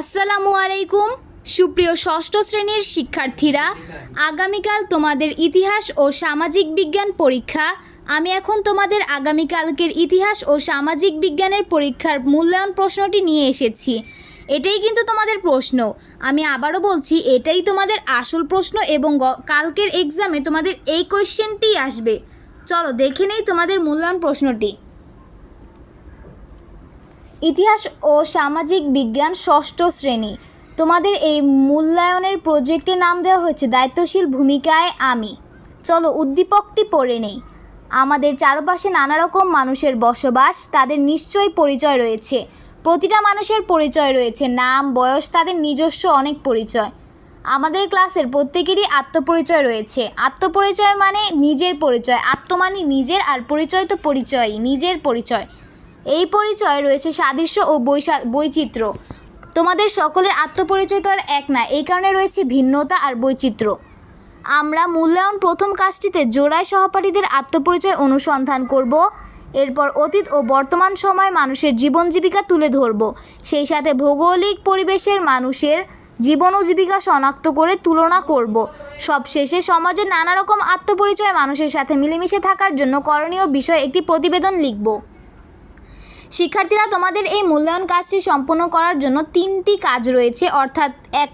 আসসালামু আলাইকুম। সুপ্রিয় ষষ্ঠ শ্রেণির শিক্ষার্থীরা, আগামীকাল তোমাদের ইতিহাস ও সামাজিক বিজ্ঞান পরীক্ষা। আমি এখন তোমাদের আগামীকালকের ইতিহাস ও সামাজিক বিজ্ঞানের পরীক্ষার মূল্যায়ন প্রশ্নটি নিয়ে এসেছি। এটাই কিন্তু তোমাদের প্রশ্ন। আমি আবারও বলছি, এটাই তোমাদের আসল প্রশ্ন এবং কালকের এক্সামে তোমাদের এই কোয়েশ্চেনটি আসবে। চলো দেখে নেই তোমাদের মূল্যায়ন প্রশ্নটি। ইতিহাস ও সামাজিক বিজ্ঞান ষষ্ঠ শ্রেণি। তোমাদের এই মূল্যায়নের প্রজেক্টের নাম দেওয়া হয়েছে দায়িত্বশীল ভূমিকায় আমি। চলো উদ্দীপকটি পড়ে নেই। আমাদের চারপাশে নানা রকম মানুষের বসবাস, তাদের নিশ্চয়ই পরিচয় রয়েছে। প্রতিটা মানুষের পরিচয় রয়েছে। নাম, বয়স, তাদের নিজস্ব অনেক পরিচয়। আমাদের ক্লাসের প্রত্যেকেরই আত্মপরিচয় রয়েছে। আত্মপরিচয় মানে নিজের পরিচয়। আত্ম মানে নিজের আর পরিচয় তো পরিচয়ই, নিজের পরিচয়। এই পরিচয় রয়েছে সাদৃশ্য ও বৈশা- বৈচিত্র্য। তোমাদের সকলের আত্মপরিচয় তো আর এক না, এই কারণে রয়েছে ভিন্নতা আর বৈচিত্র্য। আমরা মূল্যায়ন প্রথম কাজটিতে জোড়ায় সহপাঠীদের আত্মপরিচয় অনুসন্ধান করব, এরপর অতীত ও বর্তমান সময়ের মানুষের জীবন জীবিকা তুলে ধরব। সেই সাথে ভৌগোলিক পরিবেশের মানুষের জীবন ও জীবিকা শনাক্ত করে তুলনা করব। সবশেষে সমাজের নানা রকম আত্মপরিচয় মানুষের সাথে মিলেমিশে থাকার জন্য করণীয় বিষয় একটি প্রতিবেদন লিখব। শিক্ষার্থীরা, তোমাদের এই মূল্যায়ন কাজটি সম্পন্ন করার জন্য তিনটি কাজ রয়েছে, অর্থাৎ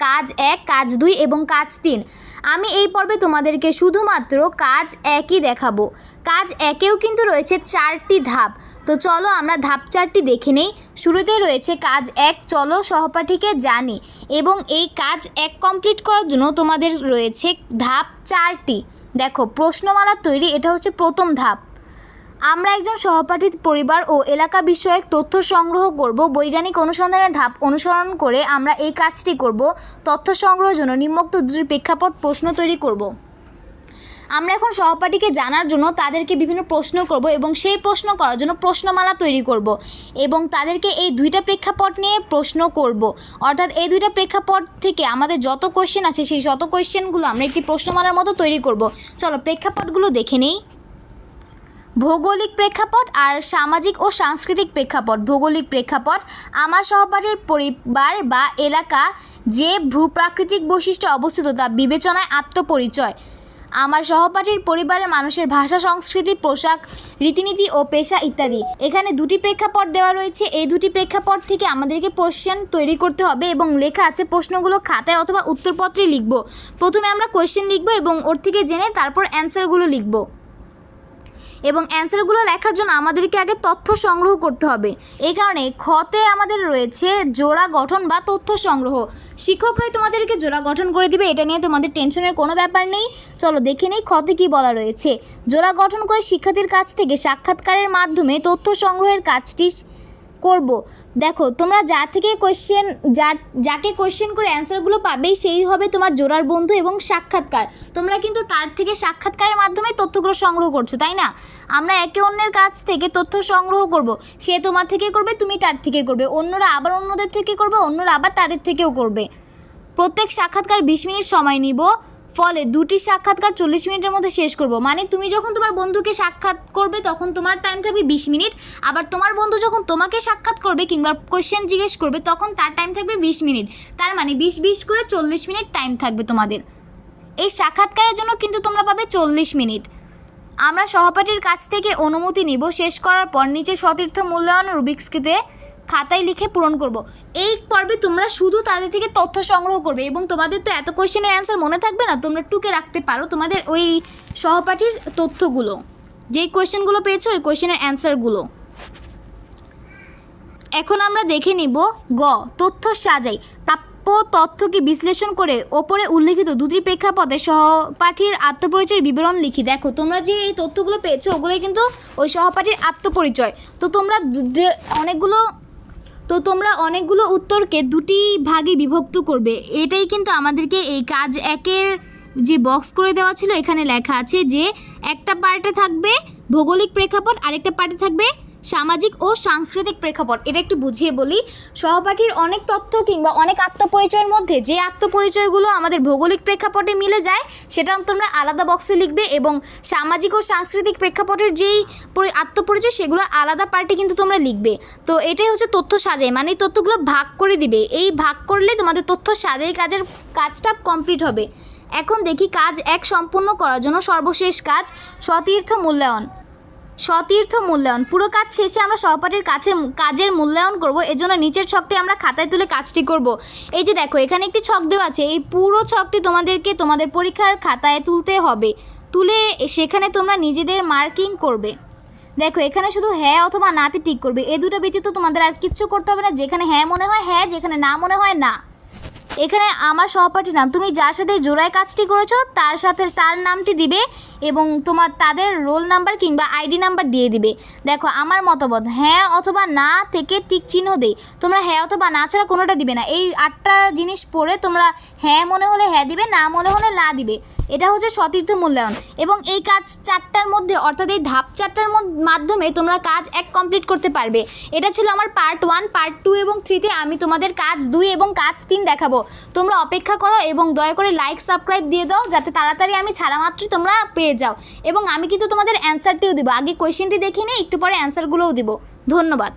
কাজ এক, কাজ দুই এবং কাজ তিন। আমি এই পর্বে তোমাদেরকে শুধুমাত্র কাজ একই দেখাবো। কাজ একেও কিন্তু রয়েছে চারটি ধাপ। তো চলো আমরা ধাপ চারটি দেখে নেই। শুরুতে রয়েছে কাজ এক, চলো সহপাঠীকে জানি। এবং এই কাজ এক কমপ্লিট করার জন্য তোমাদের রয়েছে ধাপ চারটি। দেখো, প্রশ্নমালা তৈরি, এটা হচ্ছে প্রথম ধাপ। আমরা একজন সহপাঠীর পরিবার ও এলাকা বিষয়ক তথ্য সংগ্রহ করব, বৈজ্ঞানিক অনুসন্ধানের ধাপ অনুসরণ করে আমরা এই কাজটি করব, তথ্য সংগ্রহের জন্য নিম্নোক্ত দুটি প্রেক্ষাপট প্রশ্ন তৈরি করব। আমরা এখন সহপাঠীকে জানার জন্য তাদেরকে বিভিন্ন প্রশ্ন করব এবং সেই প্রশ্ন করার জন্য প্রশ্নমালা তৈরি করব এবং তাদেরকে এই দুইটা প্রেক্ষাপট নিয়ে প্রশ্ন করব। অর্থাৎ এই দুইটা প্রেক্ষাপট থেকে আমাদের যত কোয়েশ্চেন আছে, সেই যত কোয়েশ্চেনগুলো আমরা একটি প্রশ্নমালার মতো তৈরি করব। চলো প্রেক্ষাপটগুলো দেখে নেই। ভৌগোলিক প্রেক্ষাপট আর সামাজিক ও সাংস্কৃতিক প্রেক্ষাপট। ভৌগোলিক প্রেক্ষাপট, আমার সহপাঠীর পরিবার বা এলাকা যে ভূপ্রাকৃতিক বৈশিষ্ট্য অবস্থিত তা বিবেচনায় আত্মপরিচয়। আমার সহপাঠীর পরিবারের মানুষের ভাষা, সংস্কৃতি, পোশাক, রীতিনীতি ও পেশা ইত্যাদি। এখানে দুটি প্রেক্ষাপট দেওয়া রয়েছে। এই দুটি প্রেক্ষাপট থেকে আমাদেরকে কোশ্চেন তৈরি করতে হবে এবং লেখা আছে প্রশ্নগুলো খাতায় অথবা উত্তরপত্রে লিখব। প্রথমে আমরা কোয়েশ্চেন লিখব এবং ওর থেকে জেনে তারপর অ্যান্সারগুলো লিখব। এবং অ্যান্সারগুলো লেখার জন্য আমাদেরকে আগে তথ্য সংগ্রহ করতে হবে। এই কারণে খতে আমাদের রয়েছে জোড়া গঠন বা তথ্য সংগ্রহ। শিক্ষকরাই তোমাদেরকে জোড়া গঠন করে দিবে, এটা নিয়ে তোমাদের টেনশনের কোনো ব্যাপার নেই। চলো দেখে নেই খতে কী বলা রয়েছে। জোড়া গঠন করে শিক্ষার্থীর কাছ থেকে সাক্ষাৎকারের মাধ্যমে তথ্য সংগ্রহের কাজটি করব। দেখো, তোমরা যা থেকে কোয়েশ্চেন যা, যাকে কোয়েশ্চেন করে অ্যান্সারগুলো পাবেই সেই হবে তোমার জোড়ার বন্ধু এবং সাক্ষাৎকার। তোমরা কিন্তু তার থেকে সাক্ষাৎকারের মাধ্যমে তথ্যগুলো সংগ্রহ করছ, তাই না? আমরা একে অন্যের কাছ থেকে তথ্য সংগ্রহ করব। সে তোমার থেকে করবে, তুমি তার থেকে করবে। অন্যরা আবার অন্যদের থেকে করবে, অন্যরা আবার তাদের থেকেও করবে। প্রত্যেক সাক্ষাৎকার বিশ মিনিট সময় নিব। ফলে দুটি সাক্ষাৎকার চল্লিশ মিনিটের মধ্যে শেষ করব। মানে তুমি যখন তোমার বন্ধুকে সাক্ষাৎ করবে, তখন তোমার টাইম থাকবে বিশ মিনিট। আবার তোমার বন্ধু যখন তোমাকে সাক্ষাৎ করবে কিংবা কোয়েশ্চেন জিজ্ঞেস করবে, তখন তার টাইম থাকবে বিশ মিনিট। তার মানে বিশ বিশ করে চল্লিশ মিনিট টাইম থাকবে তোমাদের। এই সাক্ষাৎকারের জন্য কিন্তু তোমরা পাবে চল্লিশ মিনিট। আমরা সহপাঠীর কাছ থেকে অনুমতি নিব। শেষ করার পর নিচে সতীর্থ মূল্যায়ন রুবিক্সকে খাতায় লিখে পূরণ করব। এই পর্বে তোমরা শুধু তাদের থেকে তথ্য সংগ্রহ করবে এবং তোমাদের তো এত কোয়েশ্চেনের অ্যান্সার মনে থাকবে না, তোমরা টুকে রাখতে পারো তোমাদের ওই সহপাঠীর তথ্যগুলো। যেই কোয়েশ্চেনগুলো পেয়েছ, ওই কোয়েশ্চেনের অ্যান্সারগুলো এখন আমরা দেখে নিব গ, তথ্য সাজাই। প্রাপ্য তথ্যকে বিশ্লেষণ করে ওপরে উল্লেখিত দুটি প্রেক্ষাপটে সহপাঠীর আত্মপরিচয়ের বিবরণ লিখি। দেখো, তোমরা যে এই তথ্যগুলো পেয়েছ, ওগুলোই কিন্তু ওই সহপাঠীর আত্মপরিচয়। তো তোমরা যে অনেকগুলো তো তোমরা অনেকগুলো উত্তরকে দুটি ভাগে বিভক্ত করবে। এটাই কিন্তু আমাদেরকে এই কাজ একের যে বক্স করে দেওয়া ছিল, এখানে লেখা আছে যে একটা পার্টে থাকবে ভৌগোলিক প্রেক্ষাপট আরেকটা পার্টে থাকবে সামাজিক ও সাংস্কৃতিক প্রেক্ষাপট। এটা একটু বুঝিয়ে বলি। সহপাঠীর অনেক তথ্য কিংবা অনেক আত্মপরিচয়ের মধ্যে যে আত্মপরিচয়গুলো আমাদের ভৌগোলিক প্রেক্ষাপটে মিলে যায়, সেটা তোমরা আলাদা বক্সে লিখবে এবং সামাজিক ও সাংস্কৃতিক প্রেক্ষাপটের যেই আত্মপরিচয়, সেগুলো আলাদা পার্টে কিন্তু তোমরা লিখবে। তো এটাই হচ্ছে তথ্য সাজাই মানে তথ্যগুলো ভাগ করে দিবে। এই ভাগ করলে তোমাদের তথ্য সাজাই কাজের কাজটা কমপ্লিট হবে। এখন দেখি কাজ এক সম্পূর্ণ করার জন্য সর্বশেষ কাজ সতীর্থ মূল্যায়ন। সতীর্থ মূল্যায়ন। পুরো কাজ শেষে আমরা সহপাঠীর কাছের কাজের মূল্যায়ন করব, এজন্য নিচের ছকটি আমরা খাতায় তুলে কাজটি করব। এই যে দেখো, এখানে একটি ছক দেওয়া আছে, এই পুরো ছকটি তোমাদেরকে তোমাদের পরীক্ষার খাতায় তুলতে হবে। তুলে সেখানে তোমরা নিজেদের মার্কিং করবে। দেখো, এখানে শুধু হ্যাঁ অথবা নাতে ঠিক করবে। এই দুটো ব্যতীত তোমাদের আর কিচ্ছু করতে হবে না, যেখানে হ্যাঁ মনে হয় হ্যাঁ যেখানে না মনে হয় না। এখানে আমার সহপাঠী নাম, তুমি যার সাথে জোড়ায় কাজটি করেছ, তার সাথে, তার নামটি দিবে এবং তোমার তাদের রোল নাম্বার কিংবা আইডি নাম্বার দিয়ে দিবে। দেখো, আমার মতামত হ্যাঁ অথবা না থেকে টিক চিহ্ন দেই। তোমরা হ্যাঁ অথবা না ছাড়া কোনোটা দিবে না। এই আটটা জিনিস পড়ে তোমরা হ্যাঁ মনে হলে হ্যাঁ দিবে, না মনে হলে না দিবে। এটা হচ্ছে সতীর্থ মূল্যায়ন। এবং এই কাজ চারটার মধ্যে, অর্থাৎ এই ধাপ চারটার মাধ্যমে তোমরা কাজ এক কমপ্লিট করতে পারবে। এটা ছিল আমার পার্ট ওয়ান, পার্ট টু এবং থ্রিতে আমি তোমাদের কাজ দুই এবং কাজ তিন দেখাবো। তোমরা অপেক্ষা করো এবং দয়া করে লাইক, সাবস্ক্রাইব দিয়ে দাও, যাতে তাড়াতাড়ি আমি ছাড়া মাত্রই তোমরা পেয়ে যাও। এবং আমি কিন্তু তোমাদের অ্যান্সারটিও দিব। আগে কোয়েশ্চেনটি দেখিনি একটু পরে অ্যান্সারগুলোও দিব। ধন্যবাদ।